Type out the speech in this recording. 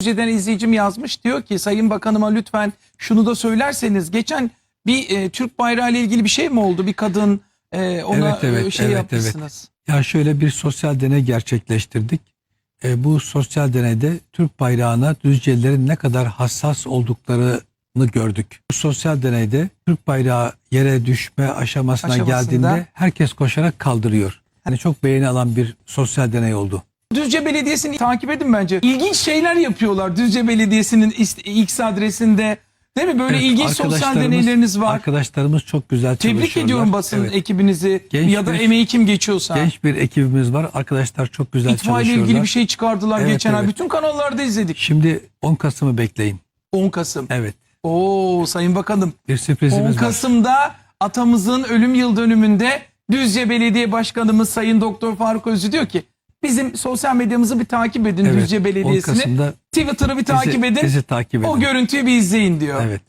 Düzce'den izleyicim yazmış diyor ki Sayın Bakanıma lütfen şunu da söylerseniz geçen bir e, Türk bayrağı ile ilgili bir şey mi oldu? Bir kadın e, ona Evet, evet, e, şey evet, yapmışsınız. Ya şöyle bir sosyal deney gerçekleştirdik. E, bu sosyal deneyde Türk bayrağına Düzcelilerin ne kadar hassas olduklarını gördük. Bu sosyal deneyde Türk bayrağı yere düşme aşamasına Aşamasında. geldiğinde herkes koşarak kaldırıyor. Yani çok beğeni alan bir sosyal deney oldu. Düzce Belediyesi'ni takip edin bence. İlginç şeyler yapıyorlar Düzce Belediyesi'nin X adresinde. Değil mi? Böyle Evet, ilginç sosyal deneyleriniz var. Arkadaşlarımız çok güzel Tebrik çalışıyorlar. ediyorum basın Evet. ekibinizi Genç ya da bir- emeği kim geçiyorsa. Genç bir ekibimiz var. Arkadaşlar çok güzel İtfaiye çalışıyorlar. ilgili bir şey çıkardılar Evet, geçen ay. evet. Bütün kanallarda izledik. Şimdi 10 Kasım'ı bekleyin. 10 Kasım. Evet. Oo Sayın Bakanım. Bir 10 sürprizimiz var. Kasım'da atamızın ölüm yıl dönümünde Düzce Belediye Başkanımız Sayın Doktor Faruk Özü diyor ki bizim sosyal medyamızı bir takip edin Evet, Düzce 10 Belediyesi'ni. Twitter'ı bir bizi- takip edin. bizi takip edin. O görüntüyü bir izleyin diyor. Evet.